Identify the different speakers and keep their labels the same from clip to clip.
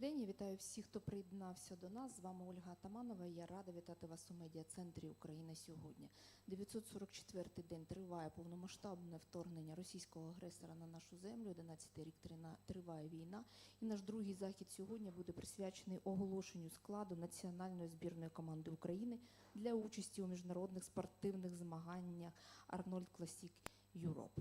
Speaker 1: день. Я вітаю всіх, хто приєднався до нас. З вами Ольга Атаманова. Я рада вітати вас у медіа-центрі Україна сьогодні. 944-й день триває повномасштабне вторгнення російського агресора на нашу землю. 11-й рік триває війна. І наш другий захід сьогодні буде присвячений оголошенню складу національної збірної команди України для участі у міжнародних спортивних змаганнях Арнольд Класік Юроп.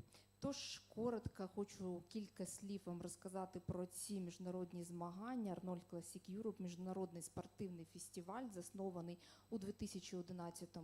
Speaker 1: Тож коротко хочу кілька слів вам розказати про ці міжнародні змагання. Арнольд Класік Юроп міжнародний спортивний фестиваль, заснований у 2011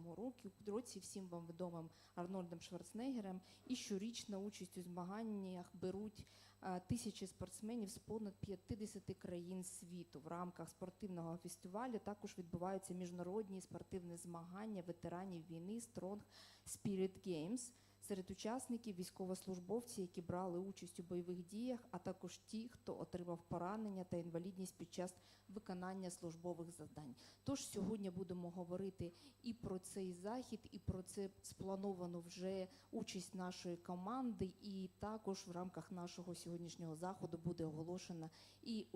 Speaker 1: році, всім вам відомим Арнольдом Шварценеггером. І щорічно участь у змаганнях беруть е, тисячі спортсменів з понад 50 країн світу. В рамках спортивного фестивалю також відбуваються міжнародні спортивні змагання ветеранів війни Strong Spirit Games – Серед учасників військовослужбовці, які брали участь у бойових діях, а також ті, хто отримав поранення та інвалідність під час виконання службових завдань. Тож сьогодні будемо говорити і про цей захід, і про це сплановану вже участь нашої команди. І також в рамках нашого сьогоднішнього заходу буде оголошено і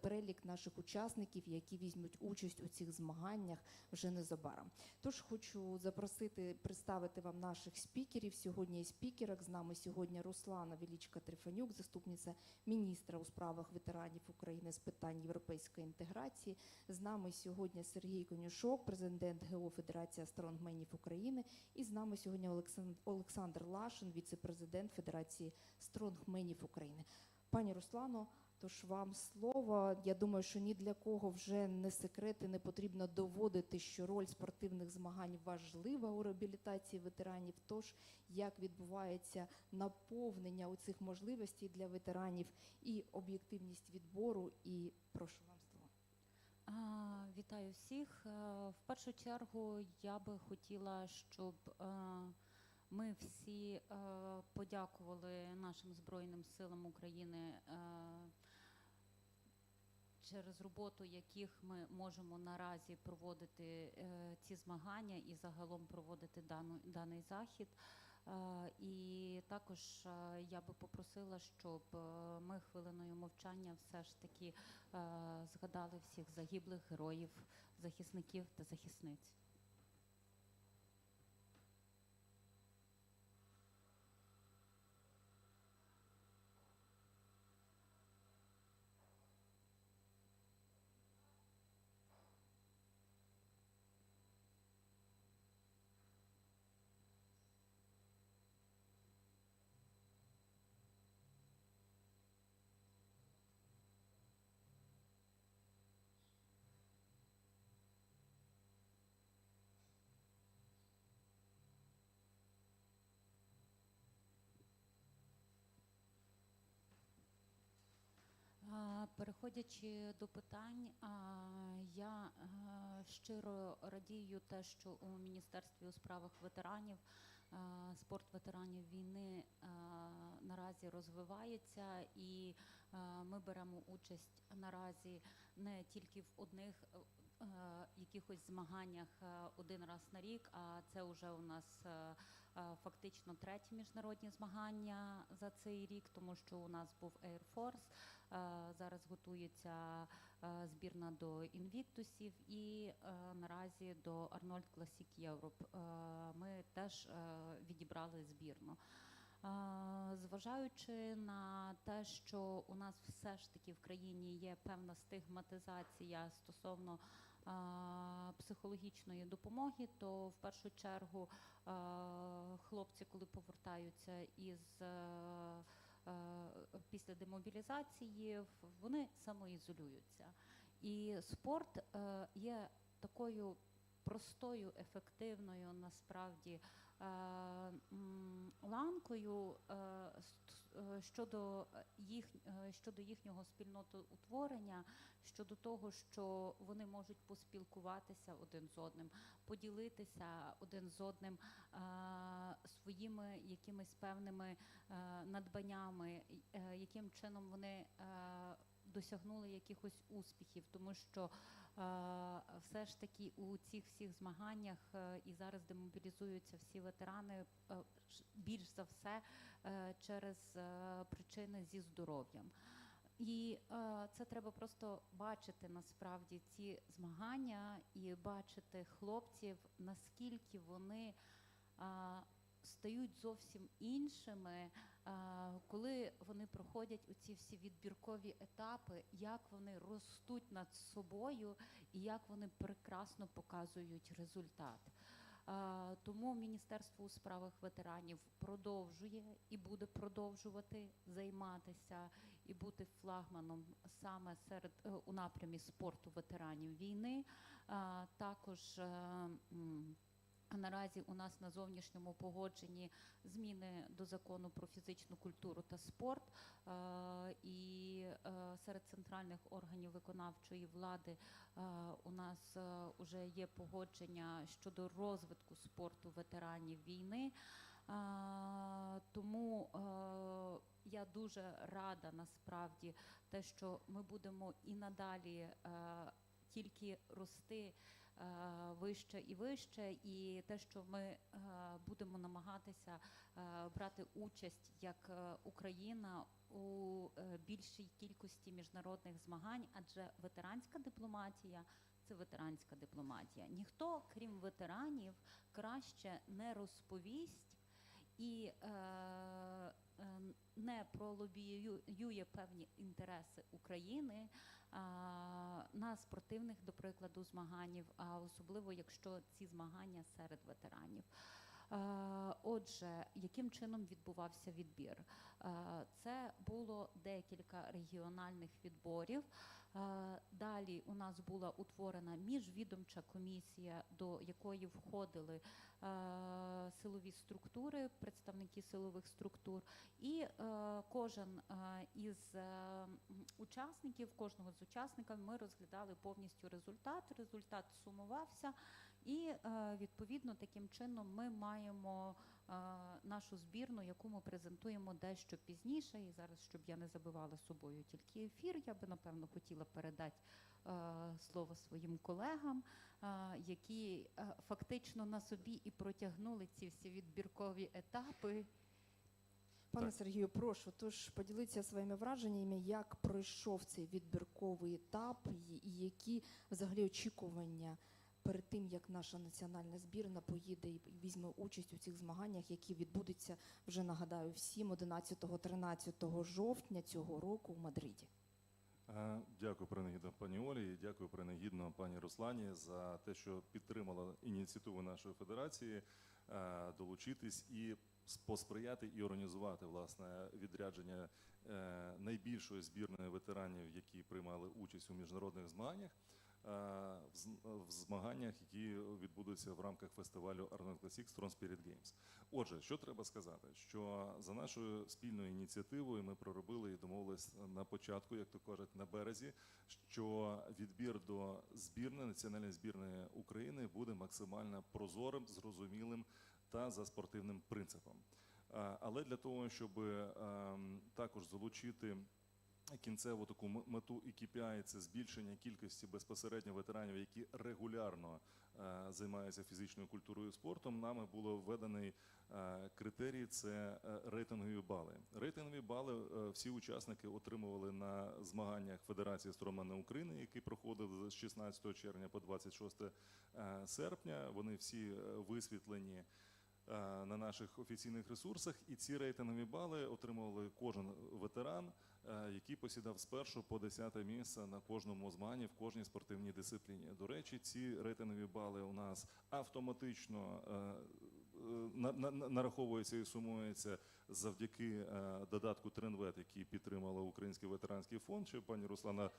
Speaker 1: перелік наших учасників, які візьмуть участь у цих змаганнях вже незабаром. Тож хочу запросити представити вам наших спікерів. Сьогодні є спікерок. З нами сьогодні Руслана Велічка Трифанюк, заступниця міністра у справах ветеранів України з питань європейської інтеграції. З нами сьогодні Сергій Конюшок, президент ГО Федерація стронгменів України. І з нами сьогодні Олексан- Олександр Лашин, віце-президент Федерації стронгменів України. Пані Руслано, тож вам слово. Я думаю, що ні для кого вже не секрет і не потрібно доводити, що роль спортивних змагань важлива у реабілітації ветеранів. Тож як відбувається наповнення у цих можливостей для ветеранів і об'єктивність відбору. І прошу вам слово.
Speaker 2: А, Вітаю всіх. Е, В першу чергу я би хотіла, щоб е, ми всі е, подякували нашим Збройним силам України через роботу яких ми можемо наразі проводити е, ці змагання і загалом проводити дану, даний захід. Е, І також е, я би попросила, щоб ми хвилиною мовчання все ж таки згадали всіх загиблих героїв, захисників та захисниць. Переходячи до питань, я е, щиро радію те, що у Міністерстві у справах ветеранів е, спорт ветеранів війни е, наразі розвивається, і ми беремо участь наразі не тільки в одних якихось змаганнях е, один раз на рік, а це вже у нас е, е, фактично треті міжнародні змагання за цей рік, тому що у нас був Air Force, е, зараз готується е, збірна до інвіктусів і е, наразі до Арнольд Classic Europe. Е, Ми теж е, відібрали збірну. Е, Зважаючи на те, що у нас все ж таки в країні є певна стигматизація стосовно е, психологічної допомоги, то в першу чергу хлопці, коли повертаються із е, е, після демобілізації, вони самоізолюються. І спорт е, є такою простою, ефективною насправді ланкою щодо їх е, щодо їхнього спільнотоутворення, щодо того, що вони можуть поспілкуватися один з одним, поділитися один з одним е, своїми якимись певними е, надбаннями, е, яким чином вони е, досягнули якихось успіхів, тому що е, все ж таки у цих всіх змаганнях е, і зараз демобілізуються всі ветерани е, більш за все е, через е, причини зі здоров'ям. І е, це треба просто бачити насправді ці змагання і бачити хлопців, наскільки вони а, стають зовсім іншими, коли вони проходять оці всі відбіркові етапи, як вони ростуть над собою і як вони прекрасно показують результат. Тому Міністерство у справах ветеранів продовжує і буде продовжувати займатися і бути флагманом саме серед е, у напрямі спорту ветеранів війни. Також е, наразі у нас на зовнішньому погодженні зміни до закону про фізичну культуру та спорт. Е, І е, серед центральних органів виконавчої влади е, у нас вже є погодження щодо розвитку спорту ветеранів війни. Тому я дуже рада насправді те, що ми будемо і надалі тільки рости вище і вище, і те, що ми е, будемо намагатися е, брати участь як е, Україна у е, більшій кількості міжнародних змагань, адже ветеранська дипломатія. Це ветеранська дипломатія. Ніхто, крім ветеранів, краще не розповість і е, е, не пролобіює певні інтереси України на спортивних, до прикладу, змаганнях, а особливо якщо ці змагання серед ветеранів. Отже, яким чином відбувався відбір? Це було декілька регіональних відборів. Е, Далі у нас була утворена міжвідомча комісія, до якої входили е, силові структури, представники силових структур, і е, кожен із учасників, кожного з учасників ми розглядали повністю результат. Результат сумувався, і відповідно таким чином ми маємо нашу збірну, яку ми презентуємо дещо пізніше. І зараз, щоб я не забивала собою тільки ефір, я би напевно хотіла передати слово своїм колегам, які фактично на собі і протягнули ці всі відбіркові етапи.
Speaker 1: Пане
Speaker 3: Так.
Speaker 1: Сергію, прошу, тож поділіться своїми враженнями, як пройшов цей відбірковий етап, і які взагалі очікування перед тим, як наша національна збірна поїде і візьме участь у цих змаганнях, які відбудуться вже нагадаю всім 11-13 жовтня цього року в Мадриді.
Speaker 3: Е, Дякую, принагідно пані Олі, і дякую принагідно пані Руслані за те, що підтримала ініціативу нашої федерації е, долучитись і посприяти і організувати власне відрядження е, найбільшої збірної ветеранів, які приймали участь у міжнародних змаганнях. Е, В змаганнях, які відбудуться в рамках фестивалю Arnold Classic Strong Spirit Games. Отже, що треба сказати, що за нашою спільною ініціативою ми проробили і домовились на початку, як то кажуть, на березі, що відбір до збірної національної збірної України буде максимально прозорим, зрозумілим та за спортивним принципом. Але для того, щоб ем, також залучити кінцеву таку мету і KPI – це збільшення кількості безпосередньо ветеранів, які регулярно е, займаються фізичною культурою і спортом, нами було введений е, критерій це е, рейтингові бали. Рейтингові бали всі учасники отримували на змаганнях Федерації Стромана України, які проходили з 16 червня по 26 е, серпня. Вони всі висвітлені на наших офіційних ресурсах, і ці рейтингові бали отримували кожен ветеран, який посідав з першого по 10 місце на кожному змані в кожній спортивній дисципліні. До речі, ці рейтингові бали у нас автоматично е, е, на- на- на- нараховуються і сумуються завдяки е, додатку Тренвет, який підтримала Український ветеранський фонд. Чи пані Руслана Е,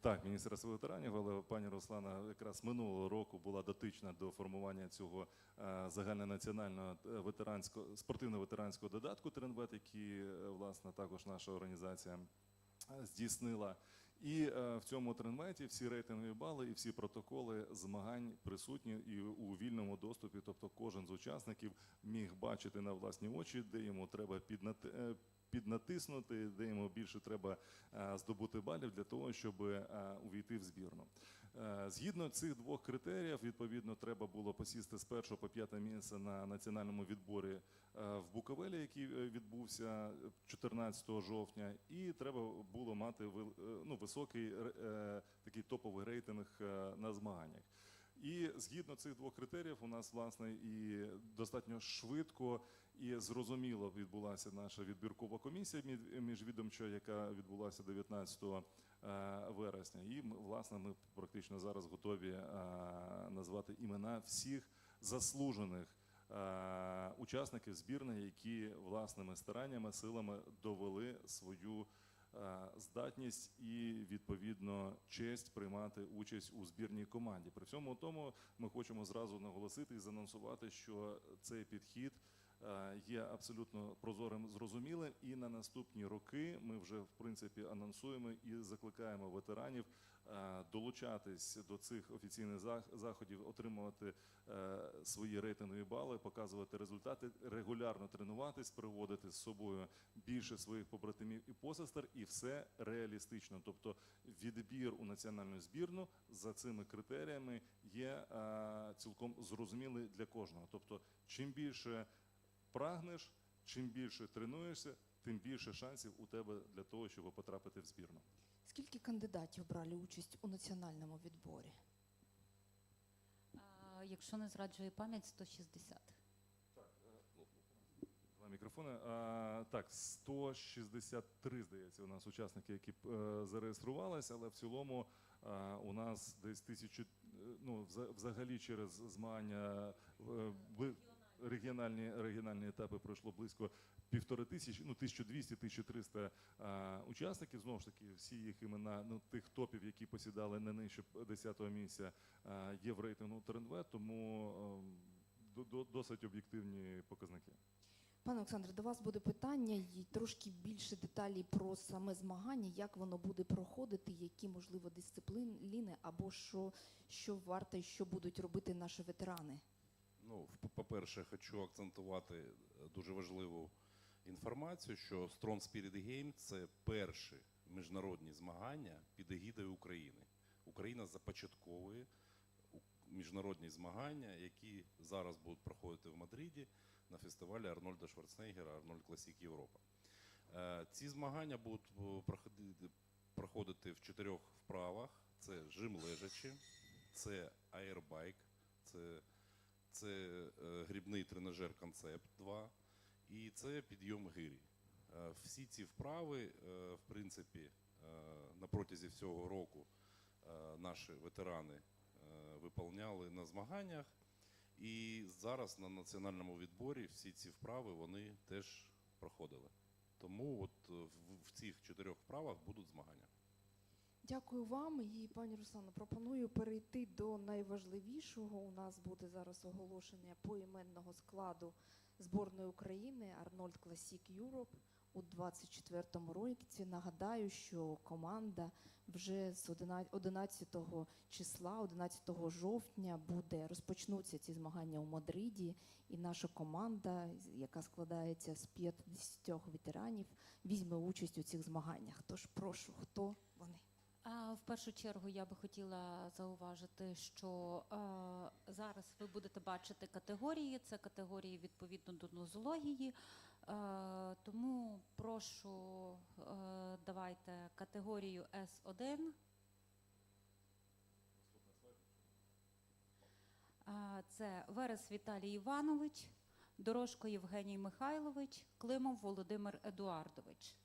Speaker 3: Так, Міністерство ветеранів, але пані Руслана якраз минулого року була дотична до формування цього е, загальнонаціонального е, ветеранського спортивно-ветеранського додатку Тренвет, який е, власне також наша організація здійснила. І в цьому тренветі всі рейтингові бали і всі протоколи змагань присутні і у вільному доступі. Тобто, кожен з учасників міг бачити на власні очі, де йому треба піднати. Піднатиснути, де йому більше треба е, здобути балів для того, щоб е, увійти в збірну. Е, Згідно цих двох критеріїв, відповідно, треба було посісти з першого по п'яте місце на національному відборі в Буковелі, який відбувся 14 жовтня, і треба було мати ну, високий такий топовий рейтинг на змаганнях. І згідно цих двох критеріїв, у нас власне і достатньо швидко і зрозуміло відбулася наша відбіркова комісія міжвідомча, яка відбулася 19 е, вересня. І власне, ми практично зараз готові е, назвати імена всіх заслужених е, учасників збірної, які власними стараннями, силами довели свою здатність і відповідно честь приймати участь у збірній команді. При всьому тому ми хочемо зразу наголосити і занонсувати, що цей підхід є абсолютно прозорим, зрозумілим, і на наступні роки ми вже в принципі анонсуємо і закликаємо ветеранів е, долучатись до цих офіційних заходів, отримувати е, свої рейтингові бали, показувати результати, регулярно тренуватись, приводити з собою більше своїх побратимів і посестер, і все реалістично. Тобто відбір у національну збірну за цими критеріями є е, цілком зрозумілий для кожного. Тобто, чим більше прагнеш, чим більше тренуєшся, тим більше шансів у тебе для того, щоб потрапити в збірну.
Speaker 1: Скільки кандидатів брали участь у національному відборі?
Speaker 2: А, Якщо не зраджує пам'ять, 160.
Speaker 3: Два мікрофони. А, так, 163, здається, у нас учасники, які е, зареєструвалися, але в цілому е, у нас десь тисячу, е, ну, вза- взагалі через змагання е, регіональні, регіональні етапи пройшло близько півтори тисячі, ну 1200-1300 е, учасників. Знову ж таки, всі їх імена ну, тих топів, які посідали не нижче 10-го місця, е, є в рейтингу ТРНВ, тому е, до- до- досить об'єктивні показники.
Speaker 1: Пане Олександре, до вас буде питання і трошки більше деталей про саме змагання, як воно буде проходити, які можливо дисципліни або що, що варто і що будуть робити наші ветерани.
Speaker 4: Ну, по-перше, хочу акцентувати е, дуже важливу інформацію, що Strong Spirit Game – це перші міжнародні змагання під егідою України. Україна започатковує міжнародні змагання, які зараз будуть проходити в Мадриді на фестивалі Арнольда Шварценеггера Арнольд Класік Європа. Е, Ці змагання будуть е, проходити, в чотирьох вправах: це жим лежачи, це аербайк, це це е, грібний тренажер Концепт 2 і це підйом гирі. Е, всі ці вправи, е, в принципі, на протязі всього року наші ветерани виповняли на змаганнях. І зараз на національному відборі всі ці вправи вони теж проходили. Тому от в цих чотирьох вправах будуть змагання.
Speaker 1: Дякую вам. І пані Руслано, пропоную перейти до найважливішого. У нас буде зараз оголошення поіменного складу зборної України Арнольд Класік Юроп у 24-му році. Нагадаю, що команда вже з 11 числа, 11 жовтня, буде розпочнуться ці змагання у Мадриді. І наша команда, яка складається з 50 ветеранів, візьме участь у цих змаганнях. Тож прошу, хто вони?
Speaker 2: В першу чергу я би хотіла зауважити, що е, зараз ви будете бачити категорії. Це категорії відповідно до нозології. Е, тому прошу е, давайте категорію С1. А, Це Верес Віталій Іванович, Дорожко Євгеній Михайлович, Климов Володимир Едуардович.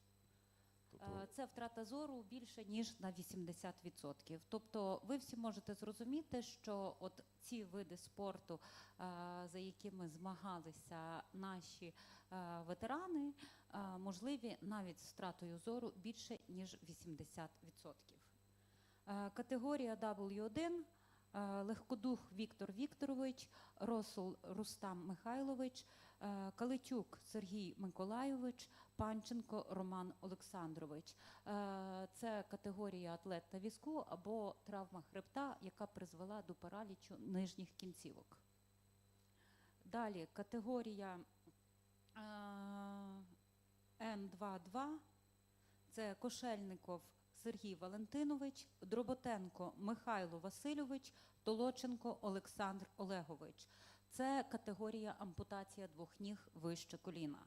Speaker 3: Тобто,
Speaker 2: Е, Це втрата зору більше ніж на 80%. Тобто, ви всі можете зрозуміти, що от ці види спорту, е, за якими змагалися наші е, ветерани, можливі навіть з втратою зору більше ніж 80%. Е, Категорія W1 е, Легкодух Віктор Вікторович, Росул Рустам Михайлович, Калитюк Сергій Миколайович, Панченко Роман Олександрович. Е, Це категорія атлет на візку або травма хребта, яка призвела до паралічу нижніх кінцівок. Далі категорія е, М22 це Кошельников Сергій Валентинович, Дроботенко Михайло Васильович, Толоченко Олександр Олегович. Це категорія ампутація двох ніг вище коліна.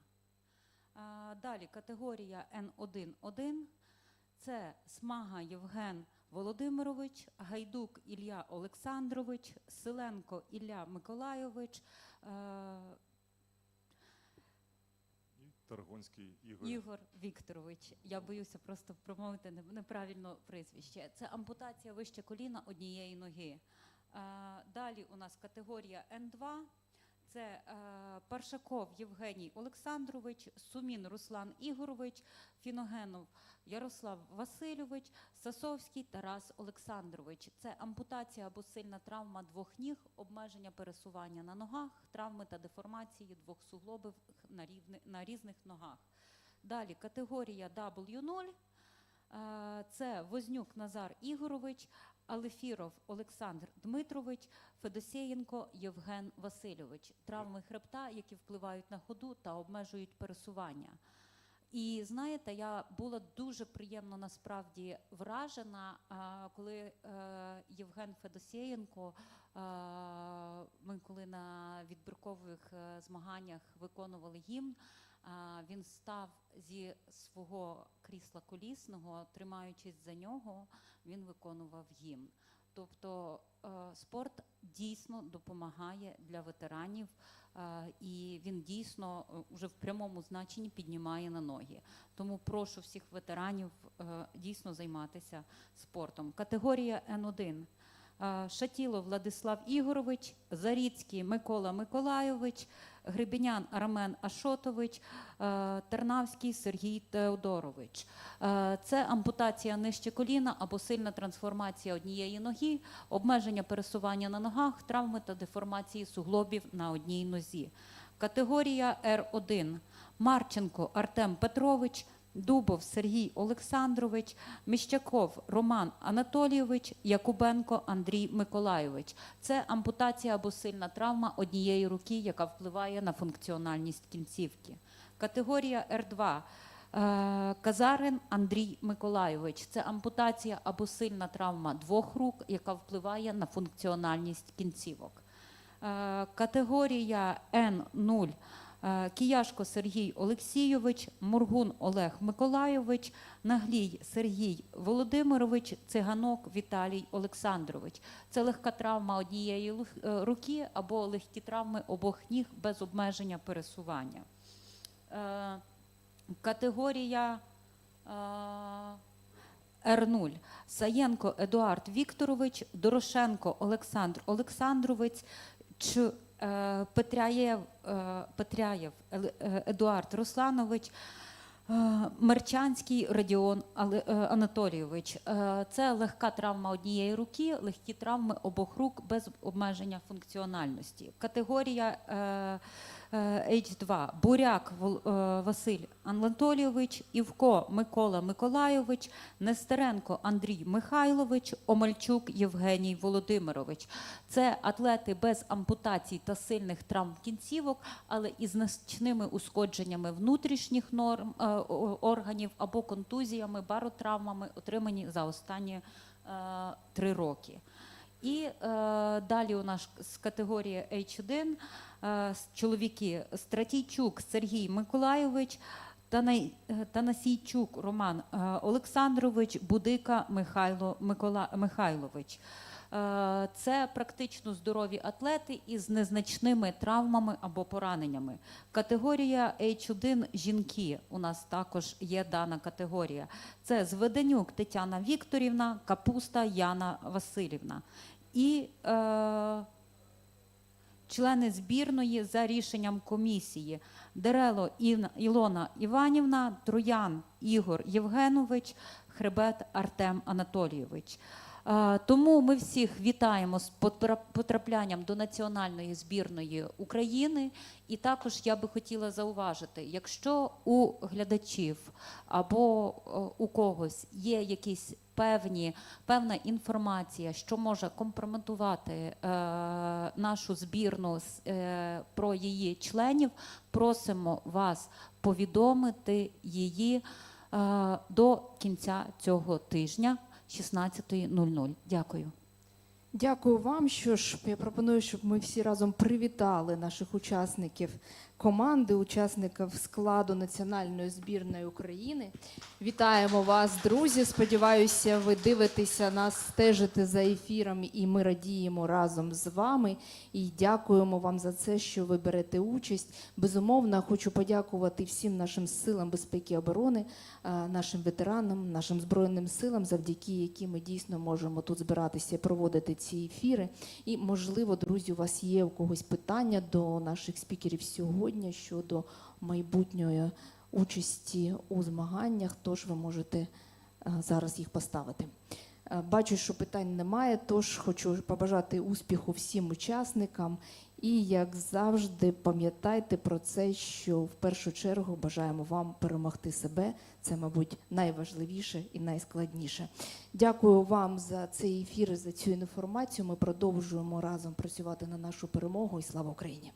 Speaker 2: Далі категорія Н1-1 це Смага Євген Володимирович, Гайдук Ілля Олександрович, Селенко Ілля Миколайович, е,
Speaker 3: Таргонський Ігор.
Speaker 2: Ігор Вікторович. Я боюся просто промовити неправильно прізвище. Це ампутація вище коліна однієї ноги. Е, Далі у нас категорія Н2. Це е, Паршаков Євгеній Олександрович, Сумін Руслан Ігорович, Фіногенов Ярослав Васильович, Сасовський Тарас Олександрович. Це ампутація або сильна травма двох ніг, обмеження пересування на ногах, травми та деформації двох суглобів на, рівни, на різних ногах. Далі категорія W0. е, Це Вознюк Назар Ігорович, Алефіров Олександр Дмитрович, Федосєєнко Євген Васильович. Травми хребта, які впливають на ходу та обмежують пересування. І знаєте, я була дуже приємно насправді вражена, коли е, Євген Федосєєнко, е, ми коли на відбіркових е, змаганнях виконували гімн, він став зі свого крісла колісного, тримаючись за нього, він виконував гімн. Тобто е, спорт дійсно допомагає для ветеранів, е, і він дійсно вже в прямому значенні піднімає на ноги. Тому прошу всіх ветеранів е, дійсно займатися спортом. Категорія Н1. Шатіло Владислав Ігорович, Заріцький Микола Миколайович, Гребенян Армен Ашотович, е, Тернавський Сергій Теодорович. Е, Це ампутація нижче коліна або сильна трансформація однієї ноги, обмеження пересування на ногах, травми та деформації суглобів на одній нозі. Категорія Р1. Марченко Артем Петрович, Дубов Сергій Олександрович, Міщаков Роман Анатолійович, Якубенко Андрій Миколайович. Це ампутація або сильна травма однієї руки, яка впливає на функціональність кінцівки. Категорія Р2. Е, Казарин Андрій Миколайович. Це ампутація або сильна травма двох рук, яка впливає на функціональність кінцівок. Е, Категорія Н0. Е, Кияшко Сергій Олексійович, Моргун Олег Миколайович, Наглій Сергій Володимирович, Циганок Віталій Олександрович. Це легка травма однієї е, руки або легкі травми обох ніг без обмеження пересування. Е, Категорія е, Р0. Саєнко Едуард Вікторович, Дорошенко Олександр Олександрович, Ч, Петряєв, е, Петряєв е, Едуард Русланович, е, Мерчанський Радіон е, Анатолійович. Е, Це легка травма однієї руки, легкі травми обох рук без обмеження функціональності. Категорія е, е, H2. Буряк е, Василь Анатолійович, Івко Микола Миколайович, Нестеренко Андрій Михайлович, Омельчук Євгеній Володимирович. Це атлети без ампутацій та сильних травм кінцівок, але із значними ушкодженнями внутрішніх норм е, органів або контузіями, баротравмами, отримані за останні е, три роки. І е, далі у нас з категорії H1 е, чоловіки Стратійчук Сергій Миколайович, Танай- е, Танасійчук Роман е, Олександрович, Будика Михайло Микола, Михайлович. Е, Це практично здорові атлети із незначними травмами або пораненнями. Категорія H1 жінки. У нас також є дана категорія. Це Зведенюк Тетяна Вікторівна, Капуста Яна Васильівна. І е, члени збірної за рішенням комісії Дерело Ілона Іванівна, Троян Ігор Євгенович, Хребет Артем Анатолійович. Тому ми всіх вітаємо з потра- потраплянням до національної збірної України. І також я би хотіла зауважити, якщо у глядачів або у когось є якісь певні, певна інформація, що може компрометувати е, нашу збірну е, про її членів, просимо вас повідомити її е, до кінця цього тижня 16.00. Дякую.
Speaker 1: Дякую вам. Що ж, я пропоную, щоб ми всі разом привітали наших учасників команди, учасників складу національної збірної України. Вітаємо вас, друзі. Сподіваюся, ви дивитеся нас, стежите за ефіром, і ми радіємо разом з вами. І дякуємо вам за це, що ви берете участь. Безумовно, хочу подякувати всім нашим силам безпеки і оборони, нашим ветеранам, нашим збройним силам, завдяки яким ми дійсно можемо тут збиратися і проводити ці ефіри. І, можливо, друзі, у вас є у когось питання до наших спікерів сьогодні щодо майбутньої участі у змаганнях, тож ви можете е, зараз їх поставити. Е, Бачу, що питань немає, тож хочу побажати успіху всім учасникам. І, як завжди, пам'ятайте про це, що в першу чергу бажаємо вам перемогти себе. Це, мабуть, найважливіше і найскладніше. Дякую вам за цей ефір і за цю інформацію. Ми продовжуємо разом працювати на нашу перемогу і слава Україні!